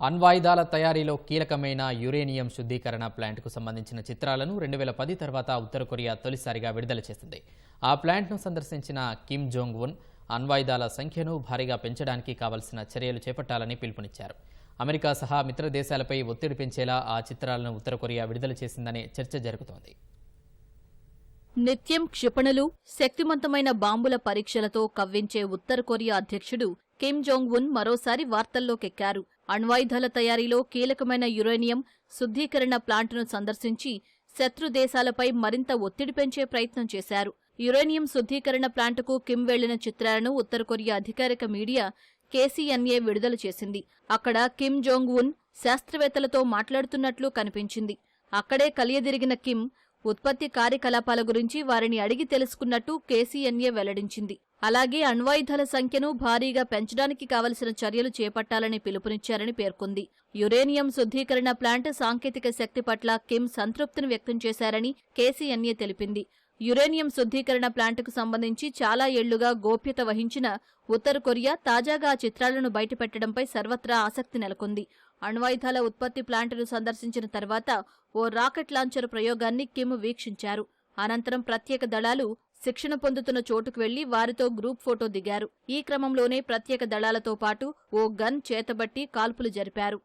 అణ్వాయుధాల తయారీలో కీలకమైన యురేనియం శుద్ధీకరణ ప్లాంట్కు సంబంధించిన చిత్రాలను రెండు వేల పది తర్వాత ఉత్తర కొరియా తొలిసారిగా విడుదల చేసింది. ఆ ప్లాంట్ను సందర్శించిన కిమ్ జోంగ్ ఉన్ అణ్వాయుధాల సంఖ్యను భారీగా పెంచడానికి కావలసిన చర్యలు చేపట్టాలని పిలుపునిచ్చారు. అమెరికా సహా మిత్ర దేశాలపై ఒత్తిడి పెంచేలా ఆ చిత్రాలను ఉత్తర కొరియా విడుదల చేసిందనే చర్చ జరుగుతోంది. నిత్యం క్షిపణులు శక్తివంతమైన బాంబుల పరీక్షలతో కవ్వించే ఉత్తర కొరియా అధ్యక్షుడు కిమ్ జోంగ్ ఉన్ మరోసారి వార్తల్లోకెక్కారు. అణ్వాయుధాల తయారీలో కీలకమైన యురేనియం శుద్ధీకరణ ప్లాంట్ను సందర్శించి శత్రు దేశాలపై మరింత ఒత్తిడి పెంచే ప్రయత్నం చేశారు. యురేనియం శుద్ధీకరణ ప్లాంటుకు కిమ్ వెళ్ళిన చిత్రాలను ఉత్తర కొరియా అధికారిక మీడియా కేసీఎన్ఏ విడుదల చేసింది. అక్కడ కిమ్ జోంగ్ ఉన్ శాస్త్రవేత్తలతో మాట్లాడుతున్నట్లు కనిపించింది. అక్కడే కలియదిరిగిన కిమ్ ఉత్పత్తి కార్యకలాపాల గురించి వారిని అడిగి తెలుసుకున్నట్టు కేసీఎన్ఏ వెల్లడించింది. అలాగే అణ్వాయుధాల సంఖ్యను భారీగా పెంచడానికి కావలసిన చర్యలు చేపట్టాలని పిలుపునిచ్చారని పేర్కొంది. యురేనియం శుద్ధీకరణ ప్లాంట్ సాంకేతిక శక్తి పట్ల కిమ్ సంతృప్తిని వ్యక్తం చేశారని కేసీఎన్ఏ తెలిపింది. యురేనియం శుద్ధీకరణ ప్లాంటుకు సంబంధించి చాలా ఏళ్ళుగా గోప్యత వహించిన ఉత్తర కొరియా తాజాగా ఆ చిత్రాలను బయటపెట్టడంపై సర్వత్రా ఆసక్తి నెలకొంది. అణ్వాయుధాల ఉత్పత్తి ప్లాంటును సందర్శించిన తర్వాత ఓ రాకెట్ లాంచర్ ప్రయోగాన్ని కిమ్ వీక్షించారు. అనంతరం ప్రత్యేక దళాలు శిక్షణ పొందుతున్న చోటుకు వెళ్ళి వారితో గ్రూప్ ఫోటో దిగారు. ఈ క్రమంలోనే ప్రత్యేక దళాలతో పాటు ఓ గన్ చేతబట్టి కాల్పులు జరిపారు.